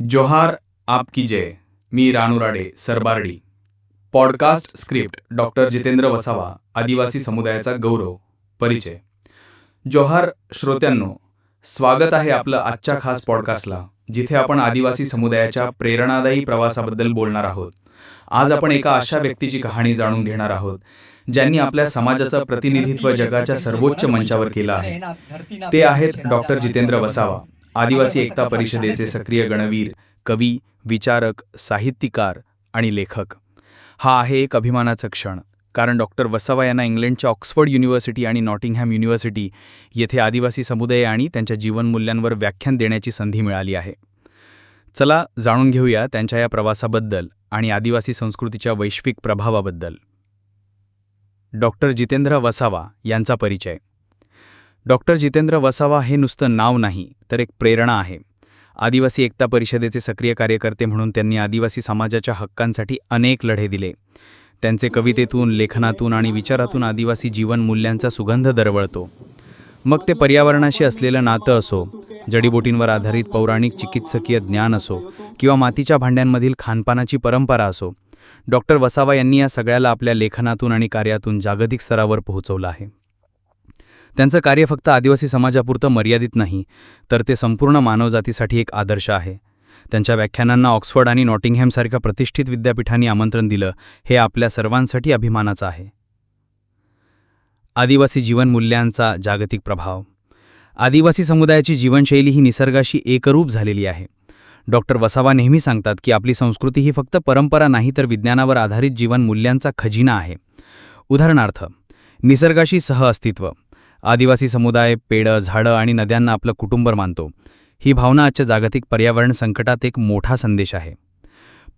जोहार आपकी जय। मी Ranu Rade सरबारडी. Podcast script doctor Jitendra Vasava आदिवासी समुदायाचा गौरव परिचय. जोहार श्रोत्यांनो स्वागत आहे आपलं आजच्या खास पॉडकास्टला जिथे आपण आदिवासी समुदायाच्या प्रेरणादायी प्रवासाबद्दल बोलणार आहोत. आज आपण एका अशा व्यक्तीची कहाणी जाणून घेणार आहोत ज्यांनी आपल्या समाजाचं प्रतिनिधित्व जगाच्या सर्वोच्च मंचावर केलं आहे. ते आहेत डॉक्टर जितेंद्र वसावा. आदिवासी एकता परिषदेचे सक्रिय गणवीर कवी विचारक साहित्यिकार आणि लेखक. हा आहे एक अभिमानाचा क्षण. कारण डॉक्टर वसावा यांना इंग्लंडच्या ऑक्सफर्ड युनिव्हर्सिटी आणि नॉटिंगहॅम युनिव्हर्सिटी येथे आदिवासी समुदाय आणि त्यांच्या जीवनमूल्यांवर व्याख्यान देण्याची संधी मिळाली आहे. चला जाणून घेऊया त्यांच्या या प्रवासाबद्दल आणि आदिवासी संस्कृतीच्या वैश्विक प्रभावाबद्दल. डॉक्टर जितेंद्र वसावा यांचा परिचय. डॉक्टर जितेंद्र वसावा हे नुसतं नाव नाही तर एक प्रेरणा आहे. आदिवासी एकता परिषदेचे सक्रिय कार्यकर्ते म्हणून त्यांनी आदिवासी समाजाच्या हक्कांसाठी अनेक लढे दिले. त्यांचे कवितेतून लेखनातून आणि विचारातून आदिवासी जीवन मूल्यांचा सुगंध दरवळतो. मग ते पर्यावरणाशी असलेलं नातं असो जडीबोटींवर आधारित पौराणिक चिकित्सकीय ज्ञान असो किंवा मातीच्या भांड्यांमधील खानपानाची परंपरा असो डॉक्टर वसावा यांनी या सगळ्याला आपल्या लेखनातून आणि कार्यातून जागतिक स्तरावर पोहोचवलं आहे. त्यांचं कार्य फक्त आदिवासी समाजापुरतं मर्यादित नाही तर ते संपूर्ण मानवजातीसाठी एक आदर्श आहे. त्यांच्या व्याख्यानांना ऑक्सफर्ड आणि नॉटिंगहॅमसारख्या प्रतिष्ठित विद्यापीठांनी आमंत्रण दिलं हे आपल्या सर्वांसाठी अभिमानाचं आहे. आदिवासी जीवनमूल्यांचा जागतिक प्रभाव. आदिवासी समुदायाची जीवनशैली ही निसर्गाशी एकरूप झालेली आहे. डॉक्टर वसावा नेहमी सांगतात की आपली संस्कृती ही फक्त परंपरा नाही तर विज्ञानावर आधारित जीवनमूल्यांचा खजिना आहे. उदाहरणार्थ निसर्गाशी सहअस्तित्व आदिवासी समुदाय पेडं झाडं आणि नद्यांना आपलं कुटुंब मानतो. ही भावना आजच्या जागतिक पर्यावरण संकटात एक मोठा संदेश आहे.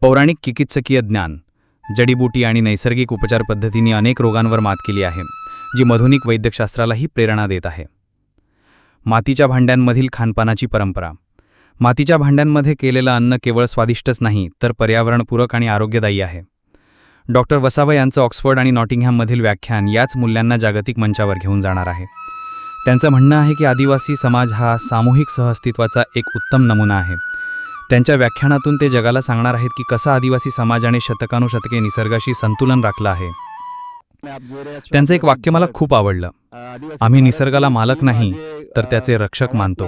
पौराणिक चिकित्सकीय ज्ञान जडीबुटी आणि नैसर्गिक उपचार पद्धतीने अनेक रोगांवर मात केली आहे जी मधुनिक वैद्यकशास्त्रालाही प्रेरणा देत आहे. मातीच्या भांड्यांमधील खानपानाची परंपरा. मातीच्या भांड्यांमध्ये केलेलं अन्न केवळ स्वादिष्टच नाही तर पर्यावरणपूरक आणि आरोग्यदायी आहे. डॉक्टर वसावा यांचं ऑक्सफर्ड आणि नॉटिंगहॅममधील व्याख्यान याच मूल्यांना जागतिक मंचावर घेऊन जाणार आहे. त्यांचं म्हणणं आहे की आदिवासी समाज हा सामूहिक सहअस्तित्वाचा एक उत्तम नमुना आहे. त्यांच्या व्याख्यानातून ते जगाला सांगणार आहेत की कसा आदिवासी समाजाने शतकानुशतके निसर्गाशी संतुलन राखलं आहे. त्यांचं एक वाक्य मला खूप आवडलं. आम्ही निसर्गाला मालक नाही. तर त्याचे रक्षक मानतो.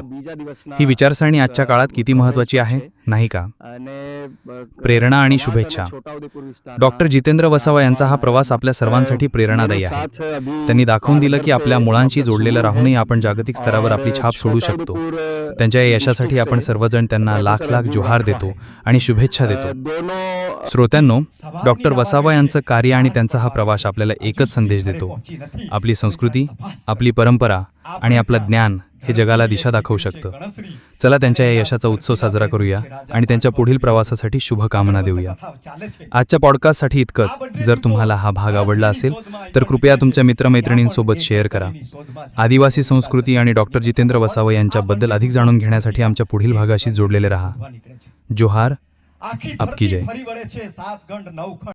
ही विचारसरणी आजच्या काळात किती महत्वाची आहे नाही का? प्रेरणा आणि शुभेच्छा. डॉक्टर जितेंद्र वसावा यांचा हा प्रवास आपल्या सर्वांसाठी प्रेरणादायी आहे. त्यांनी दाखवून दिलं की आपल्या मुळांशी जोडलेलं राहूनही आपण जागतिक स्तरावर आपली छाप सोडू शकतो. त्यांच्या या यशासाठी आपण सर्वजण त्यांना लाख लाख जोहार देतो आणि शुभेच्छा देतो. श्रोत्यांनो डॉक्टर वसावा यांचं कार्य आणि त्यांचा हा प्रवास आपल्याला एकच संदेश देतो. आपली संस्कृती आपली परंपरा आणि आपलं ज्ञान हे जगाला दिशा दाखवू शकतं. चला त्यांच्या या यशाचा उत्सव साजरा करूया आणि त्यांच्या पुढील प्रवासासाठी शुभकामना देऊया. आजच्या पॉडकास्टसाठी इतकंच. जर तुम्हाला हा भाग आवडला असेल तर कृपया तुमच्या मित्रमैत्रिणींसोबत शेअर करा. आदिवासी संस्कृती आणि डॉक्टर जितेंद्र वसावं यांच्याबद्दल अधिक जाणून घेण्यासाठी आमच्या पुढील भागाशी जोडलेले राहा. जोहार आपकी जय.